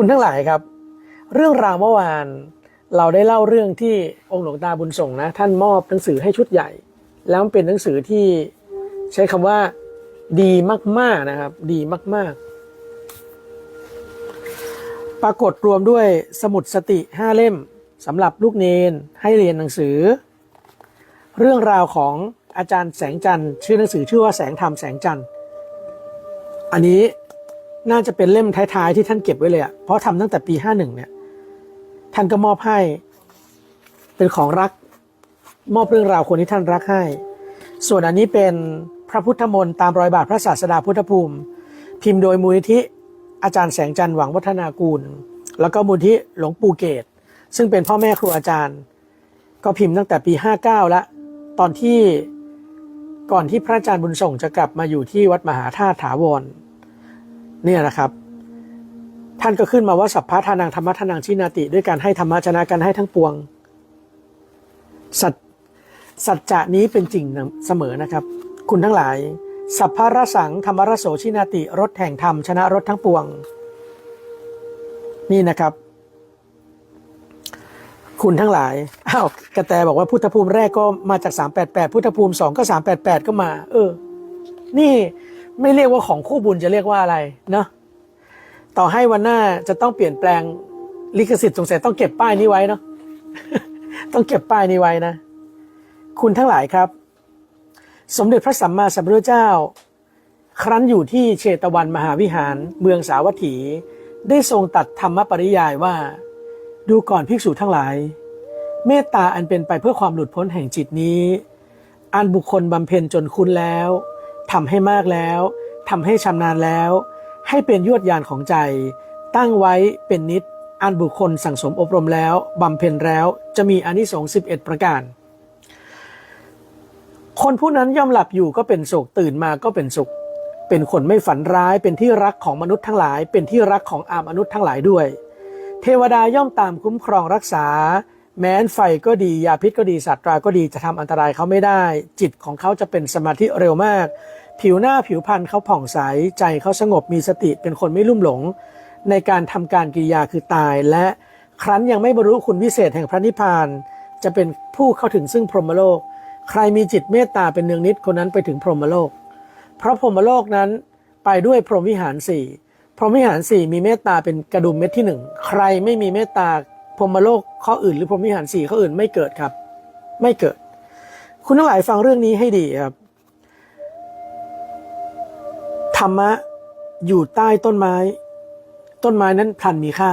คุณทั้งหลายครับ เรื่องราวเมื่อวานเราได้เล่าเรื่องที่องค์หลวงตาบุญส่งนะ ท่านมอบหนังสือให้ชุดใหญ่ แล้วมันเป็นหนังสือที่ใช้คำว่าดีมากๆนะครับ ดีมาก ๆ ปรากฏรวมด้วยสมุดสติห้าเล่มสำหรับลูกเนนให้เรียนหนังสือ เรื่องราวของอาจารย์แสงจันทร์ชื่อหนังสือชื่อว่าแสงธรรมแสงจันทร์อันนี้ น่าจะเป็นเล่มท้ายๆที่ท่านเก็บไว้เลยอะเพราะทำตั้งแต่ปีห้าหนึ่งเนี่ย ท่านก็มอบให้ เป็นของรัก มอบเรื่องราวคนที่ท่านรักให้ ส่วนอันนี้เป็นพระพุทธมนต์ตามรอยบาทพระศาสดาพุทธภูมิ พิมพ์โดยมูลนิธิอาจารย์แสงจันทร์หวังวัฒนากูล แล้วก็มูลนิธิหลวงปู่เกต ซึ่งเป็นพ่อแม่ครูอาจารย์ ก็พิมพ์ตั้งแต่ปี59แล้วตอนที่ก่อนที่พระอาจารย์บุญส่งจะกลับมาอยู่ที่วัดมหาธาตุถาวร เนี่ยนะครับ ท่านก็ขึ้นมาว่าสัพพะทานังธรรมะทานังชินาติ ด้วยการให้ธรรมะชนะกันให้ทั้งปวง สัจสัจจะนี้เป็นจริงเสมอนะครับ คุณทั้งหลาย สัพพะรสังธรรมรโสชินาติรถแห่งธรรมชนะรถทั้งปวง นี่นะครับ คุณทั้งหลายอ้าวกระแตบอกว่าพุทธภูมิแรกก็มาจาก 388 พุทธภูมิสองก็ 388 ก็มา เออ นี่ ไม่เรียกว่าของคู่บุญจะเรียกว่าอะไรเนาะต่อให้วันหน้าจะต้องเปลี่ยนแปลงลิขสิทธิ์สงสัยต้องเก็บป้ายนี้ไว้เนาะต้องเก็บป้ายนี้ไว้นะ คุณทั้งหลายครับ สมเด็จพระสัมมาสัมพุทธเจ้า ครั้นอยู่ที่เชตวันมหาวิหารเมืองสาวัตถี ได้ทรงตัดธรรมปริยายว่า ดูก่อนภิกษุทั้งหลาย เมตตาอันเป็นไปเพื่อความหลุดพ้นแห่งจิตนี้ อันบุคคลบำเพ็ญจนคุ้นแล้ว ทำให้มากแล้วทำให้ชำนาญแล้ว ให้เป็นยวดยานของใจ ตั้งไว้เป็นนิดอันบุคคลสั่งสมอบรมแล้วบำเพ็ญแล้วจะมีอานิสงส์11 ประการ คนผู้นั้นย่อมหลับอยู่ก็เป็นสุขตื่นมาก็เป็นสุข เป็นคนไม่ฝันร้ายเป็นที่รักของมนุษย์ทั้งหลาย เป็นที่รักของอามนุษย์ทั้งหลายด้วย เทวดาย่อมตามคุ้มครองรักษา แม้นไฟก็ดียาพิษก็ดีสัตราก็ดีจะทำอันตรายเขาไม่ได้ จิตของเขาจะเป็นสมาธิเร็วมาก ผิวหน้าผิวพรรณเขาผ่องใสใจเขาสงบมีสติเป็นคนไม่ลุ่มหลง ในการทำการกิริยาคือตาย และครั้นยังไม่บรรลุคุณวิเศษแห่งพระนิพพาน จะเป็นผู้เข้าถึงซึ่งพรหมโลก ใครมีจิตเมตตาเป็นเนืองนิดคนนั้นไปถึงพรหมโลก เพราะพรหมโลกนั้นไปด้วยพรหมวิหารสี่พรหมวิหารสี่มีเมตตาเป็นกระดุมเม็ดที่หนึ่งใครไม่มีเมตตา พรหมโลกข้ออื่น หรือพรหมวิหารสี่ข้ออื่นไม่เกิดครับ ไม่เกิด คุณทั้งหลายฟังเรื่องนี้ให้ดีครับ ธรรมะอยู่ใต้ต้นไม้ ต้นไม้นั้นพลันมีค่า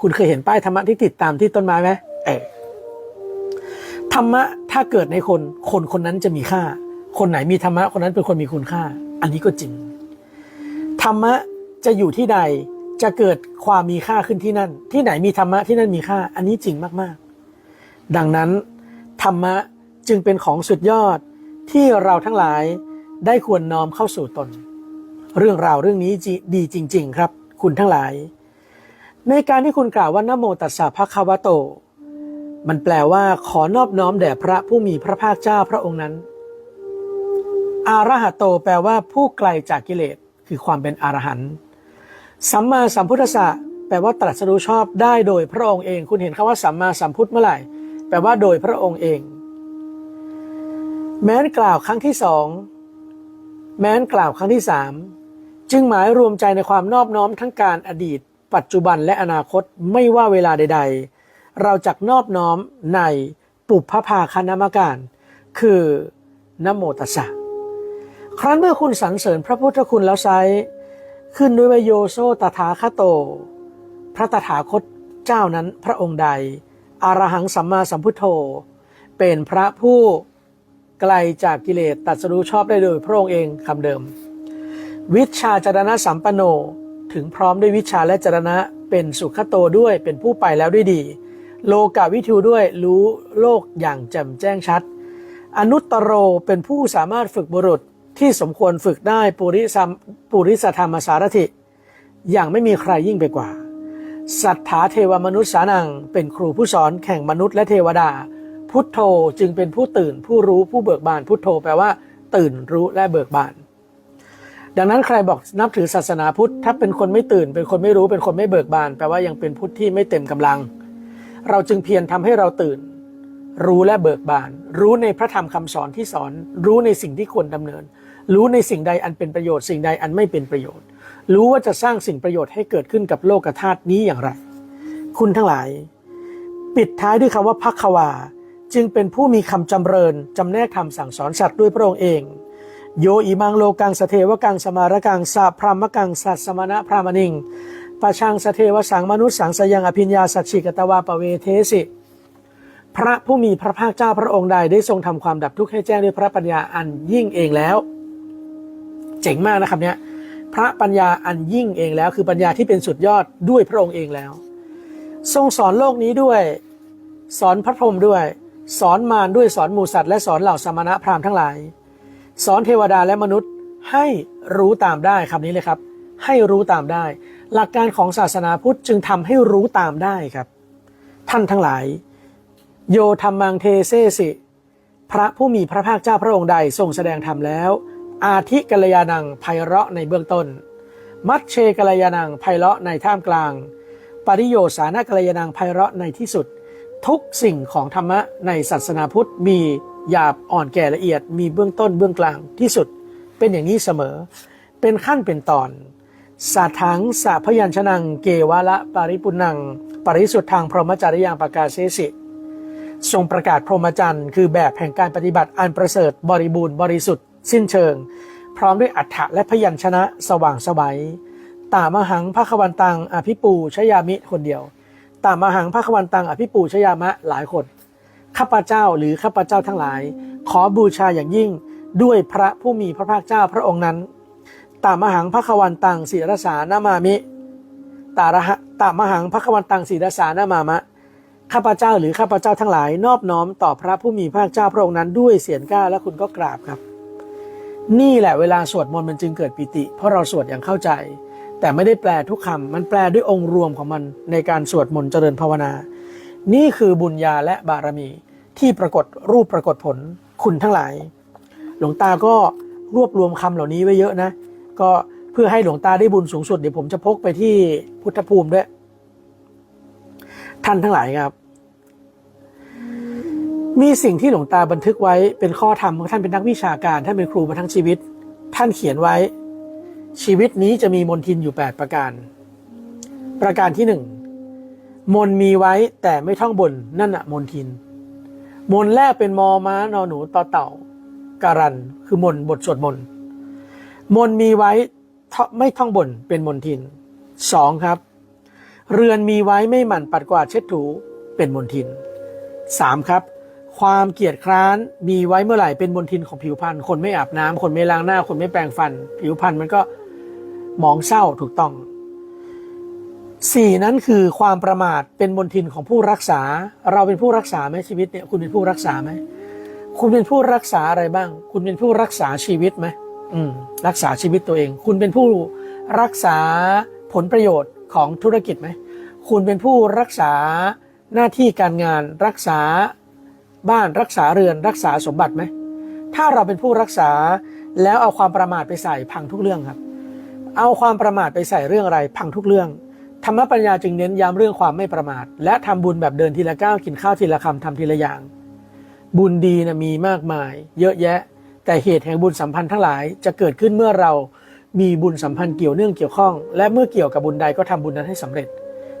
คุณเคยเห็นป้ายธรรมะที่ติดตามที่ต้นไม้ไหมเออธรรมะถ้าเกิดในคน คนคนนั้นจะมีค่า คนไหนมีธรรมะคนนั้นเป็นคนมีคุณค่า อันนี้ก็จริง ธรรมะจะอยู่ที่ใด จะเกิดความมีค่าขึ้นที่นั่น ที่ไหนมีธรรมะที่นั่นมีค่า อันนี้จริงมากๆ ดังนั้น ธรรมะจึงเป็นของสุดยอดที่เราทั้งหลายได้ควรน้อมเข้าสู่ตน เรื่องราวเรื่องนี้ดีจริง ๆ ครับ คุณทั้งหลาย ในการที่คุณกล่าวว่านโมตัสสะภะคะวะโต มันแปลว่าขอนอบน้อมแด่พระผู้มีพระภาคเจ้าพระองค์นั้น อารหะโตแปลว่าผู้ไกลจากกิเลสคือความเป็นอรหันต์ สัมมาสัมพุทธะแปลว่าตรัสรู้ชอบได้โดยพระองค์เอง คุณเห็นคำว่าสัมมาสัมพุทธเมื่อไหร่ แปลว่าโดยพระองค์เอง แม้นกล่าวครั้งที่สอง แม้นกล่าวครั้งที่สามจึงหมายรวมใจในความนอบน้อมทั้งการอดีต ปัจจุบันและอนาคตไม่ว่าเวลาใด ๆ เราจักนอบน้อมในปุพพภาคณมการ คือนโมตัสสะครั้นเมื่อคุณสรรเสริญพระพุทธคุณแล้วไซ ขึ้นด้วยวโยโซตถาคโต พระตถาคตเจ้านั้นพระองค์ใด อารหังสัมมาสัมพุทโธ เป็นพระผู้ไกลจากกิเลสตัดสรู้ชอบได้โดยพระองค์เองคำเดิม วิชาจารณะสัมปันโนถึงพร้อมด้วยวิชาและจารณะเป็นสุขโตด้วยเป็นผู้ไปแล้วด้วยดี โลกาวิทูด้วยรู้โลกอย่างแจ่มแจ้งชัด อนุตตโรเป็นผู้สามารถฝึกบุรุษ ที่สมควรฝึกได้ปุริสัมปุริสธรรมสารถิ อย่างไม่มีใครยิ่งไปกว่าสัทธาเทวมนุษย์สานัง เป็นครูผู้สอนแข่งมนุษย์และเทวดา พุทโธจึงเป็นผู้ตื่นผู้รู้ผู้เบิกบาน พุทโธแปลว่า ตื่นรู้และเบิกบาน ดังนั้นใครบอกนับถือศาสนาพุทธถ้าเป็นคนไม่ตื่น เป็นคนไม่รู้เป็นคนไม่เบิกบาน แปลว่ายังเป็นพุทธที่ไม่เต็มกำลัง เราจึงเพียรทำให้เราตื่น รู้และเบิกบาน รู้ในพระธรรมคำสอนที่สอน รู้ในสิ่งที่ควรดำเนิน รู้ในสิ่งใดอันเป็นประโยชน์สิ่งใดอันไม่เป็นประโยชน์ รู้ว่าจะสร้างสิ่งประโยชน์ให้เกิดขึ้นกับโลกธาตุนี้อย่างไร คุณทั้งหลาย ปิดท้ายด้วยคำว่าพักวาจึงเป็นผู้มีคำจำเริญจำแนกคำสั่งสอนสัตว์ด้วยพระองค์เอง โยอิมังโลกังสเทวกังสมารกังสะพรามกังสัตสมณะพรามณิงปะชังสเทวสังมนุษย์สังสยังอภิญญาสัจฉิกตวาปเวเทสิพระผู้มีพระภาคเจ้าพระองค์ใดได้ทรงทำความดับทุกข์ให้แจ้งด้วยพระปัญญาอันยิ่งเองแล้ว เจ๋งมากนะครับเนี่ยพระปัญญาอันยิ่งเองแล้ว คือปัญญาที่เป็นสุดยอดด้วยพระองค์เองแล้ว ทรงสอนโลกนี้ด้วย สอนพระพรหมด้วย สอนมารด้วยสอนหมูสัตว์และสอนเหล่าสมณะพราหมณ์ทั้งหลาย สอนเทวดาและมนุษย์ให้รู้ตามได้คำนี้เลยครับ ให้รู้ตามได้ หลักการของศาสนาพุทธจึงทำให้รู้ตามได้ครับ ท่านทั้งหลาย โยธรรมังเทเซสิ พระผู้มีพระภาคเจ้าพระองค์ใดทรงแสดงธรรมแล้ว อาทิกัลยาณังไพเราะในเบื้องต้น มัชเชกัลยาณังไพเราะในท่ามกลาง ปริโยสานกัลยาณังไพเราะในที่สุด ทุกสิ่งของธรรมะในศาสนาพุทธมีหยาบอ่อนแก่ละเอียด มีเบื้องต้นเบื้องกลางที่สุด เป็นอย่างนี้เสมอ เป็นขั้นเป็นตอนสาถังสาพยัญชนังเกวะละปริปุนัง ปริสุทธังพรหมจริยังปากาศเสสิ ทรงประกาศพรหมจรรย์ คือแบบแห่งการปฏิบัติอันประเสริฐบริบูรณ์บริสุทธิ์ สิ้นเชิง พร้อมด้วยอัฏฐะและพยัญชนะสว่างสวัยตามหังพระควันตังอภิปูชยามิคนเดียว ตามหังพระควันตังอภิปูชยามะหลายคนข้าพเจ้าหรือข้าพเจ้าทั้งหลาย ขอบูชาอย่างยิ่งด้วยพระผู้มีพระภาคเจ้าพระองค์นั้น ตามหังพระควันตังศิรสานามามิ ตาระหะตามหังพระควันตังศิรสานามามะข้าพเจ้าหรือข้าพเจ้าทั้งหลาย นอบน้อมต่อพระผู้มีพระภาคเจ้าพระองค์นั้นด้วยเสียงก้าและคุณก็กราบครับ นี่แหละเวลาสวดมนต์มันจึงเกิดปิติ เพราะเราสวดอย่างเข้าใจ แต่ไม่ได้แปลทุกคำมันแปลด้วยองค์รวมของมันในการสวดมนต์เจริญภาวนา นี่คือบุญญาและบารมีที่ปรากฏรูปปรากฏผลคุณทั้งหลาย หลวงตาก็รวบรวมคำเหล่านี้ไว้เยอะนะ ก็เพื่อให้หลวงตาได้บุญสูงสุดเดี๋ยวผมจะพกไปที่พุทธภูมิด้วย ท่านทั้งหลายครับ มีสิ่งที่หลวงตาบันทึกไว้เป็นข้อธรรมของท่านเป็นนักวิชาการท่านเป็นครูมาทั้งชีวิต ท่านเขียนไว้ ชีวิตนี้จะมีมนทินอยู่ 8 ประการ ประการที่หนึ่งมนมีไว้แต่ไม่ท่องบนนั่นอะมนทิน มนแรกเป็นมอม้านอหนูต่อเต่าการันคือมนบทสวดมนต์มนมีไว้ไม่ท่องบนเป็นมนทินสองครับ เรือนมีไว้ไม่หมั่นปัดกวาดเช็ดถูเป็นมนทินสามครับ ความเกียจคร้านมีไว้เมื่อไหร่เป็นมนทินของผิวพรรณคนไม่อาบน้ำคนไม่ล้างหน้า คนไม่แปรงฟัน ผิวพรรณมันก็หมองเศร้าถูกต้องสี่นั้นคือความประมาทเป็นมนทินของผู้รักษา เราเป็นผู้รักษาไหมชีวิตเนี่ยคุณเป็นผู้รักษาไหมคุณเป็นผู้รักษาอะไรบ้าง คุณเป็นผู้รักษาชีวิตไหมอืมรักษาชีวิตตัวเอง คุณเป็นผู้รักษาผลประโยชน์ของธุรกิจไหมคุณเป็นผู้รักษาหน้าที่การงานรักษา บ้านรักษาเรือนรักษาสมบัติไหม ถ้าเราเป็นผู้รักษาแล้วเอาความประมาทไปใส่พังทุกเรื่องครับ เอาความประมาทไปใส่เรื่องอะไรพังทุกเรื่อง ธรรมปัญญาจึงเน้นย้ำเรื่องความไม่ประมาท และทำบุญแบบเดินทีละก้าวกินข้าวทีละคำทำทีละอย่าง บุญดีนะมีมากมาย เยอะแยะ แต่เหตุแห่งบุญสัมพันธ์ทั้งหลายจะเกิดขึ้นเมื่อเรามีบุญสัมพันธ์เกี่ยวเนื่องเกี่ยวข้อง และเมื่อเกี่ยวกับบุญใดก็ทำบุญนั้นให้สำเร็จ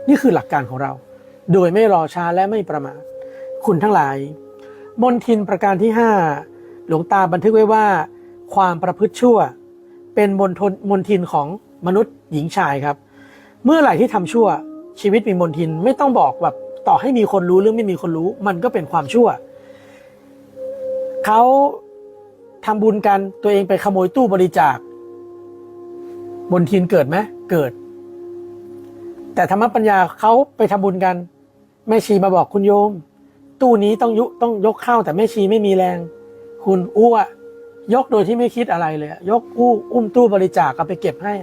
นี่คือหลักการของเรา โดยไม่รอช้าและไม่ประมาท คุณทั้งหลาย มนทินประการที่ห้าหลวงตาบันทึกไว้ว่า ความประพฤติชั่ว เป็นมนทนมนทินของมนุษย์หญิงชายครับ เมื่อไหร่ที่ทำชั่วชีวิตมีมนทินไม่ต้องบอกแบบต่อให้มีคนรู้หรือไม่มีคนรู้ มันก็เป็นความชั่วเขาทำบุญกันตัวเองไปขโมยตู้บริจาคมนทินเกิดไหมเกิด แต่ธรรมปัญญาเขาไปทำบุญกันแม่ชีมาบอกคุณโยม ตู้นี้ต้องยุต้องยกเข้าแต่แม่ชีไม่มีแรง คุณอู้อะยกโดยที่ไม่คิดอะไรเลย ยกอู้อุ้มตู้บริจาคเอาไปเก็บให้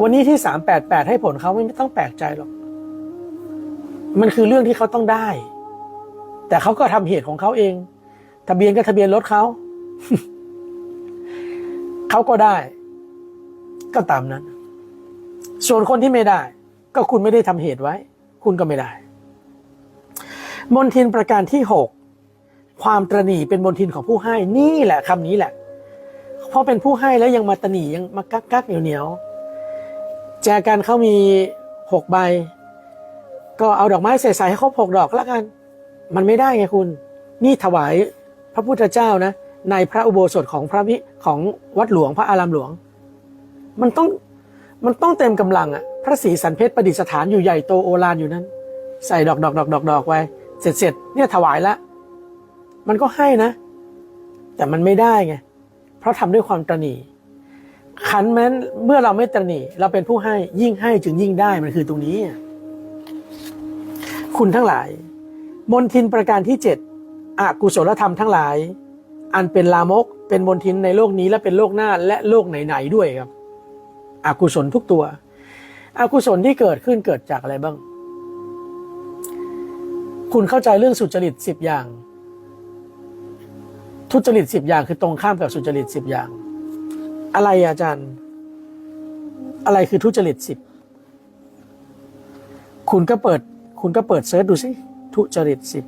วันนี้ที่สามแปดแปดให้ผลเขาไม่ต้องแปลกใจหรอก มันคือเรื่องที่เขาต้องได้ แต่เขาก็ทำเหตุของเขาเอง ทะเบียนก็ทะเบียนรถเขาเขาก็ได้ ก็ตามนั้น ส่วนคนที่ไม่ได้ ก็คุณไม่ได้ทำเหตุไว้ คุณก็ไม่ได้ มนทินประการที่หกความตรณีเป็นมนทินของผู้ให้นี่แหละคำนี้แหละเพราะเป็นผู้ให้แล้วยังมาตรณียังมากักกักเหนียวเหนียวแจกันเขามีหกใบ ก็เอาดอกไม้ใส่ๆให้ครบหกดอกแล้วกัน มันไม่ได้ไงคุณ นี่ถวายพระพุทธเจ้านะ ในพระอุโบสถของพระวิของวัดหลวงพระอารามหลวง มันต้องมันต้องเต็มกำลังอะพระศรีสันเพชรประดิษฐานอยู่ใหญ่โตโอฬารอยู่นั้น ใส่ดอกดอกดอกดอกดอกไว้ เสร็จเสร็จเนี่ยถวายละ มันก็ให้นะ แต่มันไม่ได้ไง เพราะทำด้วยความตระหนี่ขันแม้นเมื่อเราไม่ตระหนี่เราเป็นผู้ให้ยิ่งให้จึงยิ่งได้มันคือตรงนี้ คุณทั้งหลาย มนทินประการที่เจ็ดอกุศลธรรมทั้งหลาย อันเป็นลามก เป็นมนทินในโลกนี้และเป็นโลกหน้าและโลกไหนๆด้วยครับอกุศลทุกตัว อกุศลที่เกิดขึ้นเกิดจากอะไรบ้าง คุณเข้าใจเรื่องสุจริตสิบอย่าง ทุจริตสิบอย่างคือตรงข้ามกับสุจริตสิบอย่าง อะไรอาจารย์ อะไรคือทุจริตสิบคุณก็เปิด คุณก็เปิดเซิร์ชดูสิทุจริตสิบ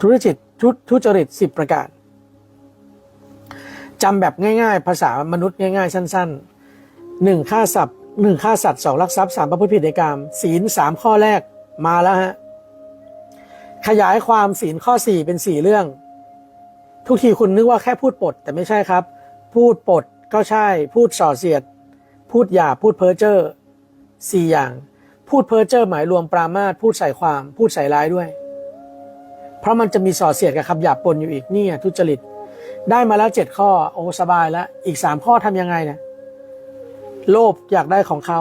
ทุจริตทุทุจริตสิบประการจำแบบง่าย ๆ ภาษามนุษย์ง่าย ๆ สั้น ๆ หนึ่งฆ่าสัตว์หนึ่งฆ่าสัตว์สองลักทรัพย์สามประพฤติผิดในกรรมศีลสามข้อแรกมาแล้วฮะขยายความศีลข้อสี่เป็นสี่เรื่อง ทุกทีคุณนึกว่าแค่พูดปด แต่ไม่ใช่ครับ พูดปดก็ใช่ พูดส่อเสียด พูดหยาพูดเพ้อเจ้อสี่อย่าง พูดเพ้อเจ้อหมายรวมปรามาสพูดใส่ความพูดใส่ร้ายด้วย เพราะมันจะมีส่อเสียดกับคำหยาบปนอยู่อีกนี่ทุจริต ได้มาแล้วเจ็ดข้อโอ้สบายแล้วอีกสามข้อทำยังไงเนี่ย โลภอยากได้ของเขา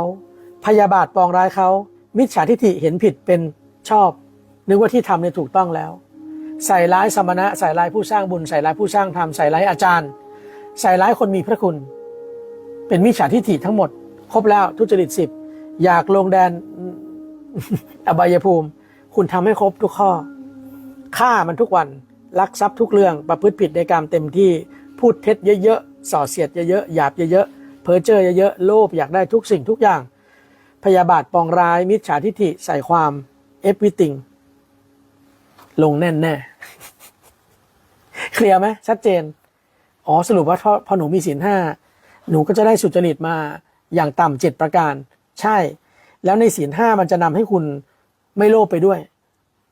พยาบาทปองร้ายเขา มิจฉาทิฐิเห็นผิดเป็นชอบ นึกว่าที่ทำเนี่ยถูกต้องแล้ว ใส่ร้ายสมณะ ใส่ร้ายผู้สร้างบุญ ใส่ร้ายผู้สร้างธรรม ใส่ร้ายอาจารย์ ใส่ร้ายคนมีพระคุณ เป็นมิจฉาทิฐิทั้งหมด ครบแล้วทุจริตสิบ อยากลงแดนอบายภูมิ คุณทำให้ครบทุกข้อ ฆ่ามันทุกวัน ลักทรัพย์ทุกเรื่อง ประพฤติผิดในกรรมเต็มที่ พูดเท็จเยอะๆ ส่อเสียดเยอะๆ หยาบเยอะๆ พ้อเจ้อเยอะๆ โลภอยากได้ทุกสิ่งทุกอย่าง พยาบาทปองร้ายมิจฉาทิฐิใส่ความ everything ลงแน่นแน่เคลียร์ไหมชัดเจน อ๋อสรุปว่าพอพอหนูมีศีลห้าหนูก็จะได้สุจริตมาอย่างต่ำเจ็ดประการ ใช่ แล้วในศีลห้ามันจะนำให้คุณไม่โลภไปด้วย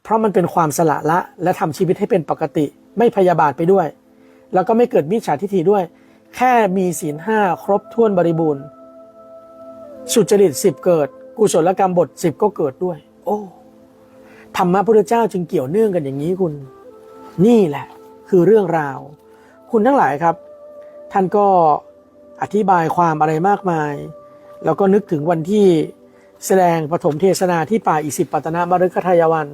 เพราะมันเป็นความสละละ และทำชีวิตให้เป็นปกติ ไม่พยาบาทไปด้วย แล้วก็ไม่เกิดมิจฉาทิฐิด้วย แค่มีศีลห้าครบถ้วนบริบูรณ์ สุจริตสิบเกิด กุศลกรรมบทสิบก็เกิดด้วย โอ้ธรรมะพุทธเจ้าจึงเกี่ยวเนื่องกันอย่างนี้คุณ นี่แหละ คือเรื่องราว คุณทั้งหลายครับ ท่านก็อธิบายความอะไรมากมาย แล้วก็นึกถึงวันที่แสดงปฐมเทศนาที่ป่าอิสิปตนบริคทายวัน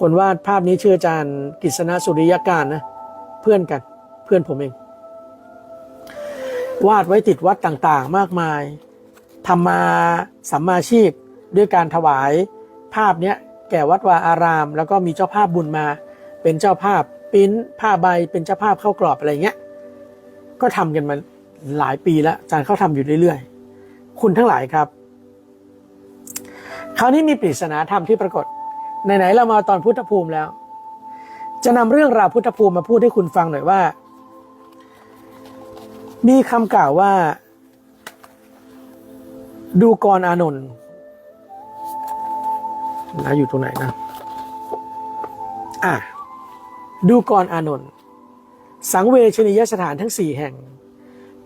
คนวาดภาพนี้ชื่ออาจารย์กฤษณะสุริยการนะ เพื่อนกัน เพื่อนผมเอง วาดไว้ติดวัดต่างๆ มากมายทำมาสัมมาชีพด้วยการถวายภาพเนี้ยแก่วัดวาอาราม แล้วก็มีเจ้าภาพบุญมา เป็นเจ้าภาพปิ้นผ้าใบเป็นเจ้าภาพเข้ากรอบอะไรเงี้ยก็ทำกันมาหลายปีแล้วอาจารย์เขาทำอยู่เรื่อยๆ คุณทั้งหลายครับ คราวนี้มีปริศนาธรรมที่ปรากฏไหนๆเรามาตอนพุทธภูมิแล้ว จะนำเรื่องราวพุทธภูมิมาพูดให้คุณฟังหน่อยว่า มีคำกล่าวว่า ดูกรอานนท์นะอยู่ตรงไหนนะ อะ ดูกรอานนท์สังเวชนียสถานทั้งสี่แห่ง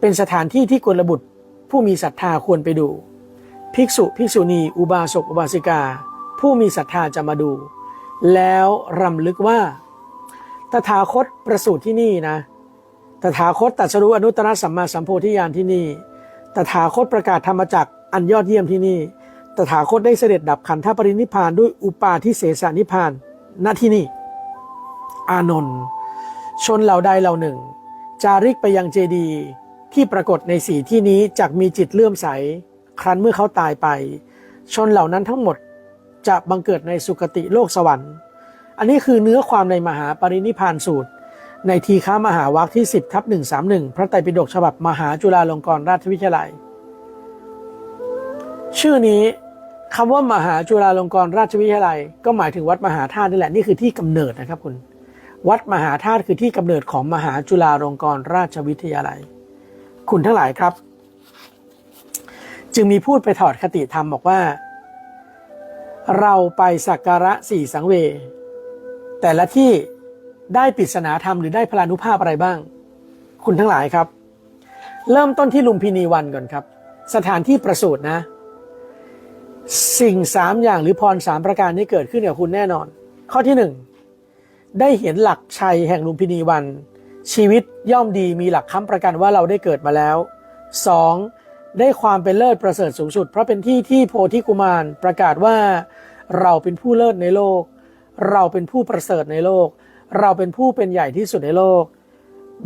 เป็นสถานที่ที่กุลบุตรผู้มีศรัทธาควรไปดู ภิกษุภิกษุณี อุบาสกอุบาสิกา ผู้มีศรัทธาจะมาดู แล้วรำลึกว่า ตถาคตประสูติที่นี่นะ ตถาคตตัสรู้อนุตตรสัมมาสัมโพธิญาณที่นี่ ตถาคตประกาศธรรมจักรอันยอดเยี่ยมที่นี่ ตถาคตได้เสด็จดับขันธปรินิพพานด้วยอุปาทิเสสนิพานณที่นี่ อานนท์ชนเหล่าใดเหล่าหนึ่ง จาริกไปยังเจดีที่ปรากฏในสีที่นี้จักมีจิตเลื่อมใส ครั้นเมื่อเขาตายไป ชนเหล่านั้นทั้งหมดจะบังเกิดในสุคติโลกสวรรค์ อันนี้คือเนื้อความในมหาปรินิพพานสูตร ในทีฆามหาวัคที่ 10ทับ131 พระไตรปิฎกฉบับมหาจุฬาลงกรณราชวิทยาลัย ชื่อนี้คำว่ามหาจุฬาลงกรณราชวิทยาลัย ก็หมายถึงวัดมหาธาตุนี่แหละนี่คือที่กำเนิดนะครับคุณ วัดมหาธาตุคือที่กำเนิดของมหาจุฬาลงกรณราชวิทยาลัย คุณทั้งหลายครับ จึงมีพูดไปถอดคติธรรมบอกว่า เราไปสักการะสี่สังเวแต่ละที่ ได้ปริศนาธรรมหรือได้พลานุภาพอะไรบ้าง คุณทั้งหลายครับ เริ่มต้นที่ลุมพินีวันก่อนครับ สถานที่ประสูตินะ สิ่งสามอย่างหรือพรสามประการนี้เกิดขึ้นกับคุณแน่นอน ข้อที่หนึ่งได้เห็นหลักชัยแห่งลุมพินีวัน ชีวิตย่อมดีมีหลักค้ำประกันว่าเราได้เกิดมาแล้วสองได้ความเป็นเลิศประเสริฐสูงสุด เพราะเป็นที่ที่โพธิกุมารประกาศว่าเราเป็นผู้เลิศในโลก เราเป็นผู้ประเสริฐในโลก เราเป็นผู้เป็นใหญ่ที่สุดในโลก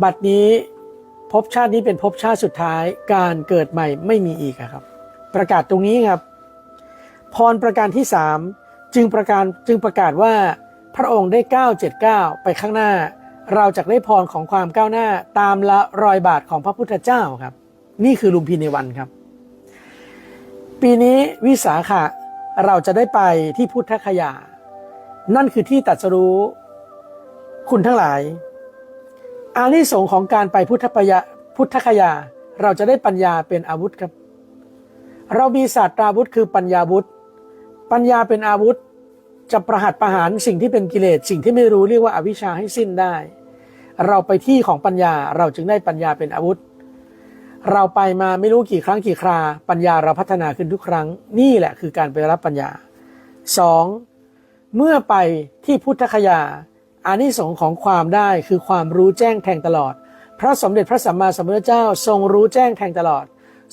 บัดนี้ภพชาตินี้เป็นภพชาติสุดท้าย การเกิดใหม่ไม่มีอีกครับ ประกาศตรงนี้ครับ พรประการที่สามจึงประการจึงประกาศว่าพระองค์ได้ก้าวเจ็ดก้าวไปข้างหน้า เราจะได้พรของความก้าวหน้าตามละรอยบาทของพระพุทธเจ้าครับ นี่คือลุมพินีวันครับ ปีนี้วิสาขะเราจะได้ไปที่พุทธคยา นั่นคือที่ตรัสรู้ คุณทั้งหลาย อานิสงส์ของการไปพุทธปยาพุทธคยา เราจะได้ปัญญาเป็นอาวุธครับ เรามีศาสตราวุธคือปัญญาวุธ ปัญญาเป็นอาวุธ จะประหัตประหารสิ่งที่เป็นกิเลสสิ่งที่ไม่รู้เรียกว่าอาวิชชาให้สิ้นได้ เราไปที่ของปัญญาเราจึงได้ปัญญาเป็นอาวุธ เราไปมาไม่รู้กี่ครั้งกี่ครา ปัญญาเราพัฒนาขึ้นทุกครั้ง นี่แหละคือการไปรับปัญญาสองเมื่อไปที่พุทธคยา อานิสงส์ของความได้คือความรู้แจ้งแทงตลอด พระสมเด็จพระสัมมาสัมพุทธเจ้าทรงรู้แจ้งแทงตลอด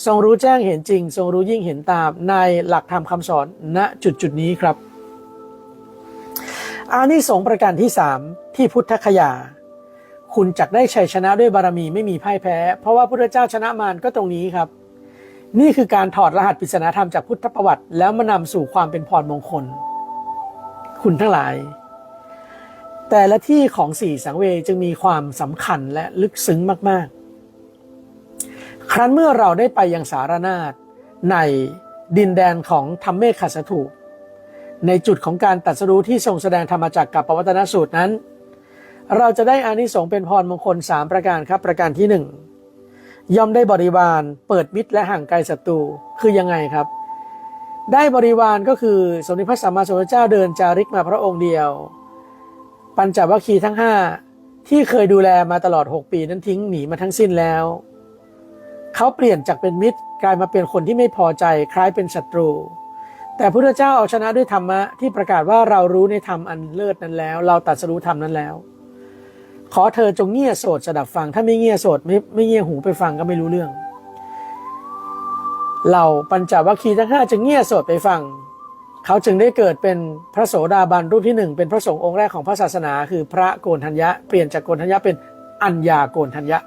ทรงรู้แจ้งเห็นจริง ทรงรู้ยิ่งเห็นตามในหลักธรรมคำสอนณจุดจุดนี้ครับ อานิสงส์ประการที่สามที่พุทธคยา คุณจักได้ชัยชนะด้วยบารมีไม่มีพ่ายแพ้ เพราะว่าพุทธเจ้าชนะมารก็ตรงนี้ครับ นี่คือการถอดรหัสปริศนาธรรมจากพุทธประวัติ แล้วมานำสู่ความเป็นพรมงคล คุณทั้งหลาย แต่ละที่ของสี่สังเวยจึงมีความสำคัญและลึกซึ้งมาก ๆ ครั้นเมื่อเราได้ไปยังสารนาฏในดินแดนของธรรมเมฆขัสถูในจุดของการตัดสรู้ที่ทรงแสดงธรรมจักรกับปวัตนสูตรนั้น เราจะได้อานิสงส์เป็นพรมงคลสามประการครับ ประการที่หนึ่งย่อมได้บริวารเปิดมิตรและห่างไกลศัตรูคือยังไงครับ ได้บริวารก็คือสมเด็จพระสัมมาสัมพุทธเจ้าเดินจาริกมาพระองค์เดียว ปัญจวัคคีย์ทั้งห้าที่เคยดูแลมาตลอด 6 ปีนั้นทิ้งหนีมาทั้งสิ้นแล้ว เขาเปลี่ยนจากเป็นมิตรกลายมาเป็นคนที่ไม่พอใจคล้ายเป็นศัตรู แต่พระเจ้าเอาชนะด้วยธรรมะที่ประกาศว่าเรารู้ในธรรมอันเลิศนั้นแล้ว เราตัดสรู้ธรรมนั้นแล้ว ขอเธอจงเงี่ยโสดสดับฟัง ถ้าไม่เงี่ยโสดไม่ไม่เงี่ยหูไปฟังก็ไม่รู้เรื่อง เราปัญจวัคคีย์ทั้งห้าจึงเงี่ยโสดไปฟัง เขาจึงได้เกิดเป็นพระโสดาบันรูปที่หนึ่งเป็นพระสงฆ์องค์แรกของพระศาสนา คือพระโกนทัญญะเปลี่ยนจากโกนทัญญะเป็นอัญญาโกนทัญญะ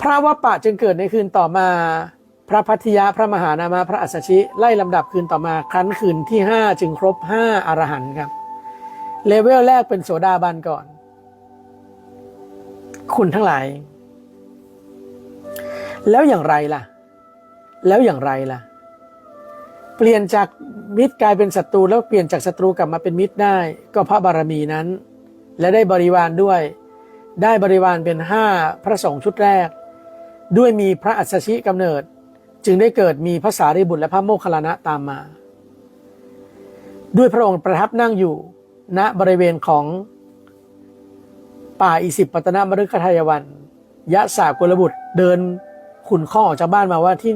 พระวัปปะจึงเกิดในคืนต่อมาพระพัทยาพระมหานามะพระอัสสชิไล่ลำดับคืนต่อมาครั้นคืนที่ 5 จึงครบ 5 อรหันต์ครับ เลเวลแรกเป็นโสดาบันก่อน คุณทั้งหลาย แล้วอย่างไรล่ะ แล้วอย่างไรล่ะ เปลี่ยนจากมิตรกลายเป็นศัตรูแล้วเปลี่ยนจากศัตรูกลับมาเป็นมิตรได้ ก็พระบารมีนั้น และได้บริวารด้วย ได้บริวารเป็นห้าพระสงฆ์ชุดแรก ด้วยมีพระอัสสชิกำเนิด จึงได้เกิดมีพระสารีบุตรและพระโมคคัลลานะตามมา ด้วยพระองค์ประทับนั่งอยู่ณบริเวณของป่าอิสิปตนมฤคทายวัน ยะสากุลบุตรเดินขุนข้อออกจากบ้านมาว่าที่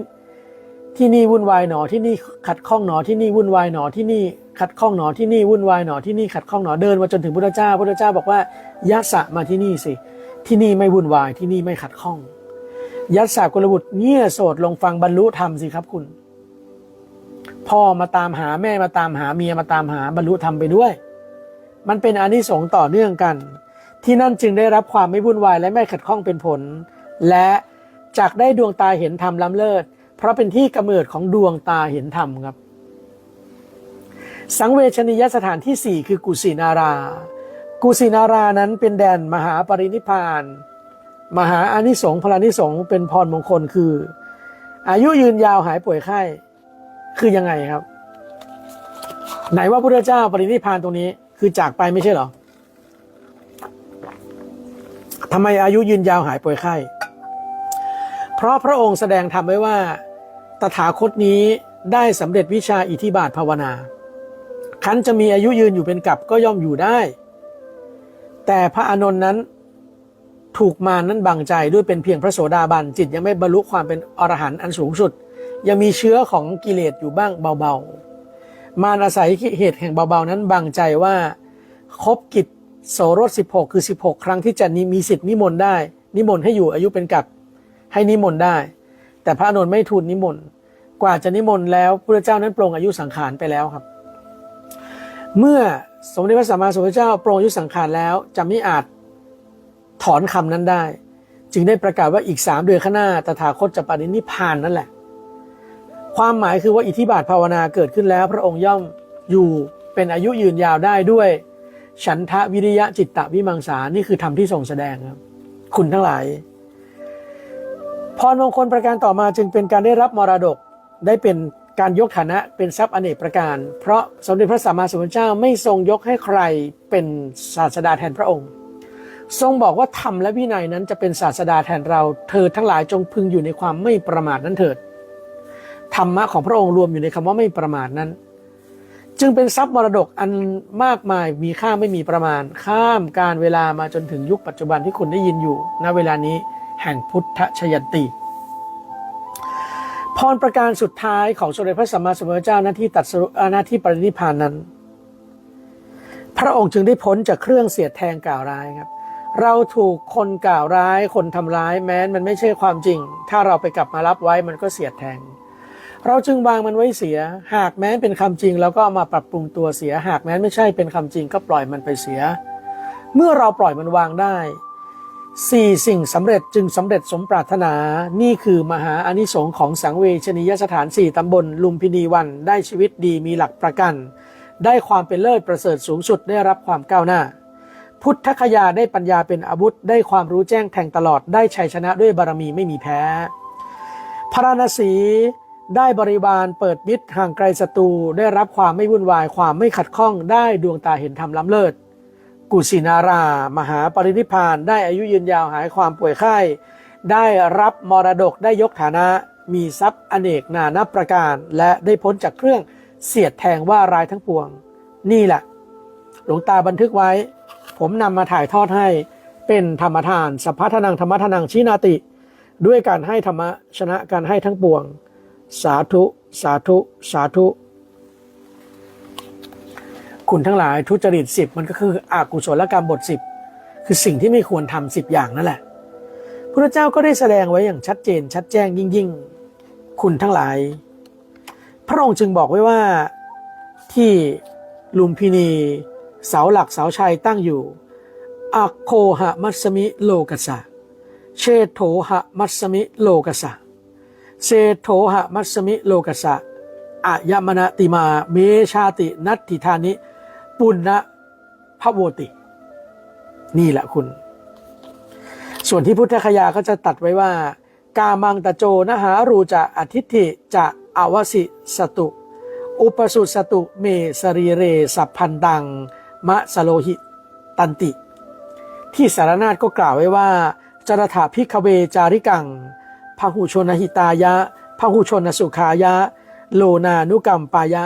ที่นี่วุ่นวายหนอที่นี่ขัดข้องหนอที่นี่วุ่นวายหนอที่นี่ขัดข้องหนอที่นี่วุ่นวายหนอที่นี่ขัดข้องหนอเดินมาจนถึงพุทธเจ้าพุทธเจ้าบอกว่ายะสะมาที่นี่สิ ที่นี่ไม่วุ่นวายที่นี่ไม่ขัดข้องยัสสากุลบุตรเงี่ยโสดลงฟังบรรลุธรรมสิครับคุณ พ่อมาตามหาแม่มาตามหาเมียมาตามหาบรรลุธรรมไปด้วย มันเป็นอนิสงส์ต่อเนื่องกัน ที่นั่นจึงได้รับความไม่วุ่นวายและไม่ขัดข้องเป็นผล และจากได้ดวงตาเห็นธรรมล้ำเลิศ เพราะเป็นที่กำเนิดของดวงตาเห็นธรรมครับ สังเวชนียสถานที่สี่คือกุสินารา กุสินารานั้นเป็นแดนมหาปรินิพาน มหาอานิสงส์พลานิสงส์เป็นพรมงคลคือ อายุยืนยาวหายป่วยไข้คือยังไงครับ ไหนว่าพระพุทธเจ้าปรินิพานตรงนี้คือจากไปไม่ใช่หรอทำไมอายุยืนยาวหายป่วยไข้ เพราะพระองค์แสดงธรรมไว้ว่า ตถาคตนี้ได้สำเร็จวิชาอิทธิบาทภาวนา คันจะมีอายุยืนอยู่เป็นกับก็ย่อมอยู่ได้ แต่พระอานนท์นั้นถูกมานั้นบังใจด้วยเป็นเพียงพระโสดาบันจิตยังไม่บรรลุความเป็นอรหันต์อันสูงสุด ยังมีเชื้อของกิเลสอยู่บ้างเบาๆ มารอาศัยเหตุแห่งเบาๆนั้นบังใจว่าครบกิจโสรถ16 คือ 16 ครั้งที่จะนิมีสิทธิ์นิมนต์ได้ นิมนต์ให้อยู่อายุเป็นกับให้นิมนต์ได้ แต่พระอานนไม่ทูลนิมนต์กว่าจะนิมนต์แล้วพระเจ้านั้นปรงอายุสังขารไปแล้วครับ เมื่อสมเด็จพระสัมมาสัมพุทธเจ้าโปรงอายุสังขารแล้วจะไม่อาจถอนคำนั้นได้ จึงได้ประกาศว่าอีกสามเดือนข้างหน้าตถาคตจะปรินิพพานนั่นแหละ ความหมายคือว่าอิทธิบาทภาวนาเกิดขึ้นแล้ว พระองค์ย่อมอยู่เป็นอายุยืนยาวได้ด้วย ฉันทะวิริยะจิตตะวิมังสานี่คือธรรมที่ทรงแสดงครับ คุณทั้งหลาย พรมงคลประการต่อมาจึงเป็นการได้รับมรดกได้เป็นการยกฐานะเป็นทรัพย์อเนกประการ เพราะสมเด็จพระสัมมาสัมพุทธเจ้าไม่ทรงยกให้ใครเป็นศาสดาแทนพระองค์ ทรงบอกว่าธรรมและวินัยนั้นจะเป็นศาสดาแทนเรา เธอทั้งหลายจงพึงอยู่ในความไม่ประมาทนั้นเถิด ธรรมะของพระองค์รวมอยู่ในคำว่าไม่ประมาทนั้น จึงเป็นทรัพย์มรดกอันมากมายมีค่าไม่มีประมาณ ข้ามการเวลามาจนถึงยุคปัจจุบันที่คุณได้ยินอยู่ณเวลานี้ แห่งพุทธชยันติพรประการสุดท้ายของสมเด็จพระสัมมาสัมพุทธเจ้าหน้าที่ตัดสุหน้าที่ปรินิพพานนั้น พระองค์จึงได้พ้นจากเครื่องเสียดแทงกล่าวร้ายครับ เราถูกคนกล่าวร้าย คนทำร้ายแม้นมันไม่ใช่ความจริง ถ้าเราไปกลับมารับไว้มันก็เสียดแทง เราจึงวางมันไว้เสีย หากแม้นเป็นคำจริงเราก็เอามาปรับปรุงตัวเสีย หากแม้นไม่ใช่เป็นคำจริงก็ปล่อยมันไปเสีย เมื่อเราปล่อยมันวางได้ สี่สิ่งสำเร็จจึงสำเร็จสมปรารถนา นี่คือมหาอานิสงส์ของสังเวชนียสถานสี่ตำบล ลุมพินีวันได้ชีวิตดีมีหลักประกัน ได้ความเป็นเลิศประเสริฐสูงสุดได้รับความก้าวหน้า พุทธคยาได้ปัญญาเป็นอาวุธ ได้ความรู้แจ้งแทงตลอดได้ชัยชนะด้วยบารมีไม่มีแพ้พระราณสีได้บริวารเปิดมิตรห่างไกลศัตรูได้รับความไม่วุ่นวายความไม่ขัดข้องได้ดวงตาเห็นธรรมล้ำเลิศ กุสินารา มหาปรินิพาน ได้อายุยืนยาวหายความป่วยไข้ ได้รับมรดกได้ยกฐานะ มีทรัพย์อเนกนานับประการ และได้พ้นจากเครื่องเสียดแทงว่าร้ายทั้งปวง นี่แหละ หลวงตาบันทึกไว้ ผมนำมาถ่ายทอดให้เป็นธรรมทานสัพพทนังธรรมทนังชินาติ ด้วยการให้ธรรมะชนะการให้ทั้งปวง สาธุ สาธุ สาธุ คุณทั้งหลายทุจริตสิบมันก็คืออากุศลกรรมบทสิบคือสิ่งที่ไม่ควรทำสิบอย่างนั่นแหละพระเจ้าก็ได้แสดงไว้อย่างชัดเจน ชัดแจ้งยิ่งยิ่งๆคุณทั้งหลาย พระองค์จึงบอกไว้ว่าที่ลุมพินีเสาหลักเสาชัยตั้งอยู่อโคหะมัสมิโลกัสะเชโถหะมัสมิโลกัสะเชโถหะมัสมิโลกัสสะอะยมณติมา เมชาตินัตถิธานิ ปุณณพระโวติ นี่แหละคุณ ส่วนที่พุทธคยาก็จะตัดไว้ว่า กามังตะโจนหารูจะอทิฏฐิจะอวสิสตุ อุปสุสตุเมสรีเรสัพพันตัง มะสโลหิตันติ ที่สารนาฏก็กล่าวไว้ว่าจรถาพิกเวจาริกังพหุชนหิตายะพหุชนสุขายะ โลนานุกรรมปายะ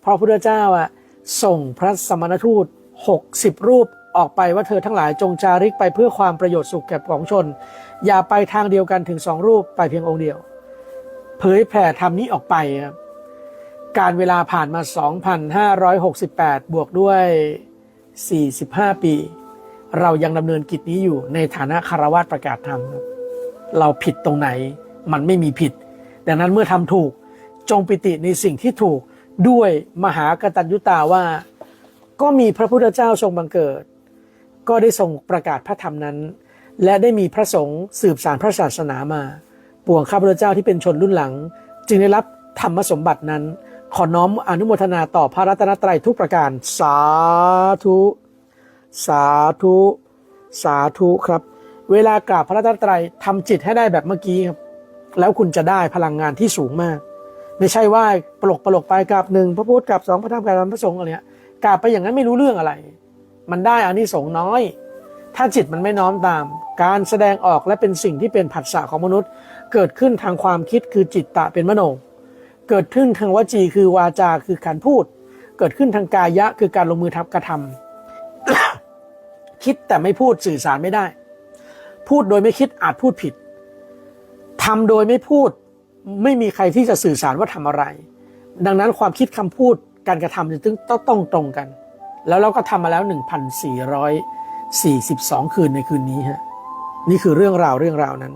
เพราะพระพุทธเจ้าอะ ส่งพระสมณทูต 60 รูปออกไปว่าเธอทั้งหลายจงจาริกไปเพื่อความประโยชน์สุขแก่ของชน อย่าไปทางเดียวกันถึงสองรูปไปเพียงองค์เดียว เผยแผ่ธรรมนี้ออกไปครับการเวลาผ่านมา 2,568 บวกด้วย 45 ปี เรายังดำเนินกิจนี้อยู่ในฐานะคารวาสประกาศธรรมครับเราผิดตรงไหนมันไม่มีผิด ดังนั้นเมื่อทำถูกจงปิติในสิ่งที่ถูก ด้วยมหากตัญญุตาว่า ก็มีพระพุทธเจ้าทรงบังเกิด ก็ได้ทรงประกาศพระธรรมนั้น และได้มีพระสงฆ์สืบสารพระศาสนามาปวงข้าพเจ้าที่เป็นชนรุ่นหลัง จึงได้รับธรรมสมบัตินั้น ขอน้อมอนุโมทนาต่อพระรัตนตรัยทุกประการ สาธุ สาธุ สาธุครับ เวลากราบพระรัตนตรัยทำจิตให้ได้แบบเมื่อกี้ครับ แล้วคุณจะได้พลังงานที่สูงมาก ไม่ใช่ว่าปลกปลกไปกราบหนึ่งพระพุทธกราบสองพระธรรมกราบพระสงฆ์อะไรเงี้ยกราบไปอย่างนั้นไม่รู้เรื่องอะไร มันได้อานิสงส์น้อย ถ้าจิตมันไม่น้อมตาม การแสดงออกและเป็นสิ่งที่เป็นผัสสะของมนุษย์ เกิดขึ้นทางความคิดคือจิตตะเป็นมโน เกิดขึ้นทางวจีคือวาจาคือการพูด เกิดขึ้นทางกายะคือการลงมือทำกระทำคิดแต่ไม่พูดสื่อสารไม่ได้ พูดโดยไม่คิดอาจพูดผิดทำโดยไม่พูด ไม่มีใครที่จะสื่อสารว่าทำอะไร ดังนั้นความคิดคำพูดการกระทำจึงต้องต้องตรงกัน แล้วเราก็ทำมาแล้ว 1,442 คืนในคืนนี้ฮะนี่คือเรื่องราวเรื่องราวนั้น